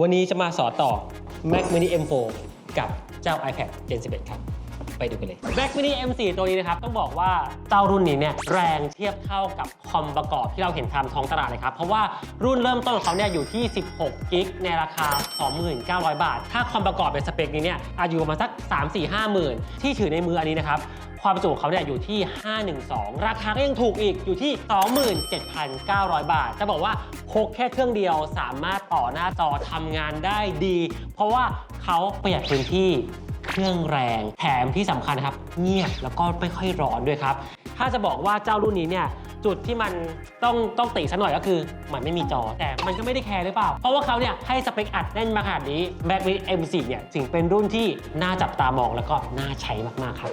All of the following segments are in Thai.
วันนี้จะมาสอนต่อ Mac Mini M4 กับเจ้า iPad Gen 11 ครับ ไปดูกันเลย Mac Mini M4 ตัวนี้นะครับ ต้องบอกว่าเจ้ารุ่นนี้เนี่ยแรงเทียบเท่ากับคอมประกอบที่เราเห็นตามท้องตลาดเลยครับ เพราะว่ารุ่นเริ่มต้นของเขาเนี่ยอยู่ที่ 16 กิกในราคา 29,000 บาท ถ้าคอมประกอบเป็นสเปคนี้เนี่ยอาจอยู่ประมาณสัก 3 4 5หมื่นที่ถือในมืออันนี้นะครับความจุของเขาเนี่ยอยู่ที่ 512 ราคาก็ยังถูกอีกอยู่ที่ 27,900 บาท จะบอกว่าพกแค่เครื่องเดียวสามารถต่อหน้าจอทำงานได้ดี เพราะว่าเขาประหยัดพื้นที่ เครื่องแรง แถมที่สำคัญครับ เงียบแล้วก็ไม่ค่อยร้อนด้วยครับ ถ้าจะบอกว่าเจ้ารุ่นนี้เนี่ยจุดที่มันต้องต้องติซะหน่อยก็คือ มันไม่มีจอ แต่มันก็ไม่ได้แคร์หรือเปล่า เพราะว่าเขาเนี่ยให้สเปคอัดแน่นมาขนาดนี้ MacBook M4 เนี่ยถึงเป็นรุ่นที่น่าจับตามองแล้วก็น่าใช้มาก ๆ ครับ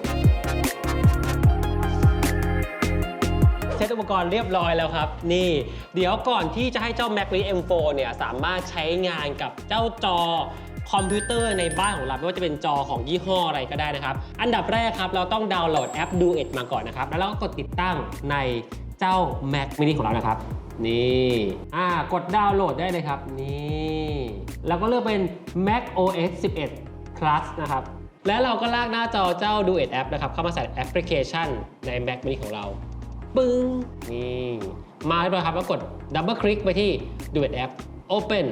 อุปกรณ์เรียบร้อยแล้วครับ นี่ เดี๋ยวก่อนที่จะให้เจ้า Mac Mini M4 เนี่ยสามารถใช้งานกับเจ้าจอคอมพิวเตอร์ในบ้านของเราไม่ว่าจะเป็นจอของยี่ห้ออะไรก็ได้นะครับ อันดับแรกครับเราต้องดาวน์โหลดแอป Duet มาก่อนนะครับ แล้วเราก็กดติดตั้งในเจ้า Mac Mini ของเรานะครับ นี่อ่ากดดาวน์โหลดได้เลยครับนี่แล้วก็เลือกเป็น Mac OS 11 Plus นะครับ และเราก็ลากหน้าจอเจ้า Duet App นะครับเข้ามาใส่แอปพลิเคชันใน Mac Mini ของเรา ปึ้งนี่มาเรียบร้อยครับแล้วกดดับเบิลคลิกไปที่ Duet App Open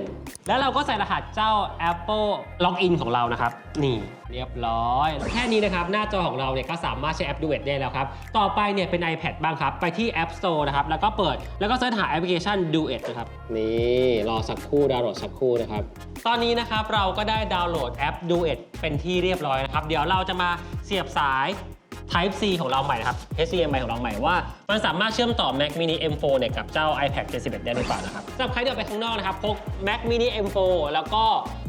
แล้วเราก็ใส่รหัสเจ้า Apple Login ของเรานะครับ นี่เรียบร้อย แค่นี้นะครับ หน้าจอของเราเนี่ยก็สามารถใช้แอป Duet ได้แล้วครับ ต่อไปเนี่ยเป็น iPad บ้างครับ ไปที่ App Store นะครับ แล้วก็เปิดแล้วก็เสิร์ชหาแอปพลิเคชัน Duet นะครับ นี่ รอสักครู่ดาวน์โหลดสักครู่นะครับ ตอนนี้นะครับเราก็ได้ดาวน์โหลดแอป Duet เป็นที่เรียบร้อยนะครับ เดี๋ยวเราจะมาเสียบสาย Type C ของเราใหม่นะครับ HDMI ของเราใหม่ว่า มันสามารถเชื่อมต่อ Mac Mini M4 เนี่ยกับเจ้า iPad Gen 11ได้หรือเปล่านะครับสำหรับใครที่ออกไปข้างนอกนะครับพก Mac Mini M4 แล้วก็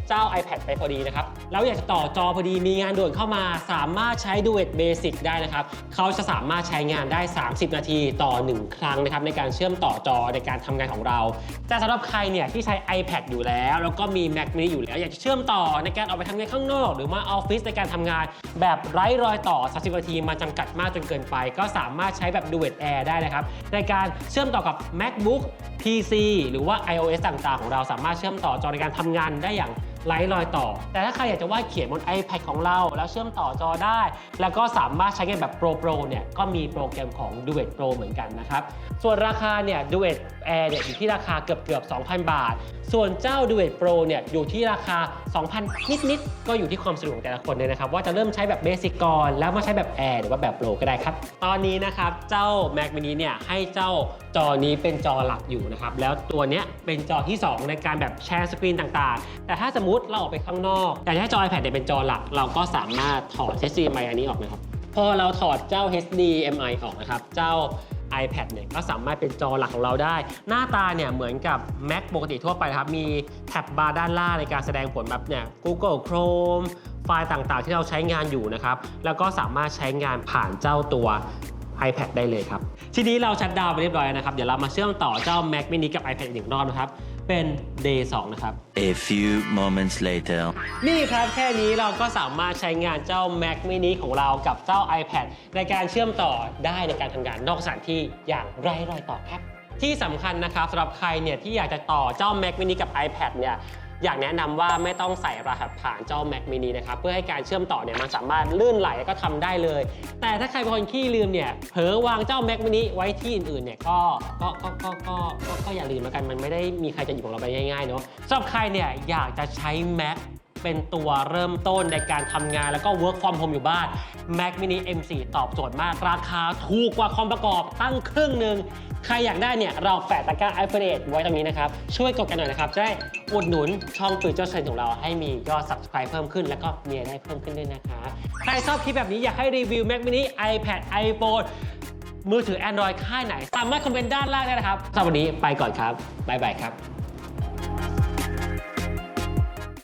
เจ้า iPad ไปพอดีนะครับแล้วอยากจะต่อจอพอดีมีงานด่วนเข้ามา สามารถใช้ Duet Basic ได้นะครับเขาจะสามารถใช้งานได้ 30 นาทีต่อ 1 ครั้งนะครับในการเชื่อมต่อจอในการทำงานของเรา แต่สำหรับใครเนี่ยที่ใช้ iPad อยู่แล้ว แล้วก็มี Mac Mini อยู่แล้ว อยากจะเชื่อมต่อในการออกไปทำงานข้างนอก หรือมาออฟฟิศในการทำงานแบบไร้รอยต่อ 30 นาทีมันจำกัดมากจนเกินไป ก็สามารถใช้แบบ Duet Air ได้นะครับ ในการเชื่อมต่อกับ MacBook PC หรือว่า iOS ต่างๆ ของเราสามารถเชื่อมต่อจอในการทำงานได้อย่างไร้รอยต่อ แต่ถ้าใครอยากจะวาดเขียนบน iPad ของเรา แล้วเชื่อมต่อจอได้ แล้วก็สามารถใช้งานแบบ Pro Pro เนี่ย ก็มีโปรแกรมของ Duet Pro เหมือนกันนะครับ ส่วนราคาเนี่ย Duet Air เนี่ยอยู่ที่ราคาเกือบเกือบ 2,000 บาท ส่วนเจ้า Duet Pro เนี่ยอยู่ที่ราคา 2,000 นิดๆ ก็อยู่ที่ความสะดวกของแต่ละคนเลยนะครับ ว่าจะเริ่มใช้แบบเบสิกก่อนแล้วมาใช้แบบ Air หรือว่าแบบ Pro ก็ได้ครับ ตอนนี้นะครับเจ้า Mac mini เนี่ยให้เจ้าจอนี้เป็นจอหลักอยู่นะครับ แล้วตัวเนี้ยเป็นจอที่ 2 ในการแบบแชร์สกรีนต่างๆ แต่ถ้าสมมติเราออกไปข้างนอกอยากจะให้จอ iPad เนี่ยเป็นจอหลัก เราก็สามารถถอด HDMI อันนี้ออกนะครับ พอเราถอดเจ้า HDMI ออกนะครับ เจ้า iPad เนี่ยก็สามารถเป็นจอหลักของเราได้ หน้าตาเนี่ยเหมือนกับ Mac ปกติทั่วไปครับ มีแท็บบาร์ด้านล่างในการแสดงผลแบบเนี่ย Google Chrome ไฟล์ต่างๆ ที่เราใช้งานอยู่นะครับ แล้วก็สามารถใช้งานผ่านเจ้าตัว iPad ได้เลยครับ ทีนี้เราชัดดาวน์ไปเรียบร้อยแล้วนะครับ เดี๋ยวเรามาเชื่อมต่อเจ้า Mac mini กับ iPad อีกหนึ่งรอบนะครับ เป็น day 2 นะครับ A few moments later. นี่ครับแค่นี้เราก็สามารถใช้งานเจ้า Mac mini ของเรากับเจ้า iPad ในการเชื่อมต่อได้ในการทำงานนอกสถานที่อย่างไร้รอยต่อครับ ที่สำคัญนะครับสำหรับใครเนี่ยที่อยากจะต่อเจ้า Mac mini กับ iPad เนี่ย อยากแนะนำว่าไม่ต้องใส่รหัสผ่านเจ้า Mac mini นะครับเพื่อให้การเชื่อมต่อเนี่ยมันสามารถลื่นไหลแล้วก็ทำได้เลย แต่ถ้าใครเป็นคนขี้ลืมเนี่ยเผลอวางเจ้า Mac mini ไว้ที่อื่นๆเนี่ยก็ก็ก็ก็ก็ก็ก็อย่าลืมแล้วกันมันไม่ได้มีใครจะหยิบของเราไปง่ายๆเนาะสำหรับใครเนี่ยอยากจะใช้ Mac เป็นตัวเริ่มต้นในการทำงานแล้วก็ work from home อยู่บ้าน Mac mini M4 ตอบโจทย์มาก ราคาถูกกว่าคอมประกอบตั้งครึ่งหนึ่ง ใครอยากได้เนี่ย เราแปะตะกร้า affiliate ไว้ตรงนี้นะครับ ช่วยกดกันหน่อยนะครับ จะได้อุดหนุนช่อง Future Trend ของเราให้มียอด subscribe เพิ่มขึ้น แล้วก็มีรายได้เพิ่มขึ้นด้วยนะคะใครชอบคลิปแบบนี้อยากให้รีวิว Mac mini iPad iPhone มือถือ Android ค่ายไหน สามารถคอมเมนต์ด้านล่างได้นะครับสำหรับวันนี้ไปก่อนครับบ๊ายบายครับ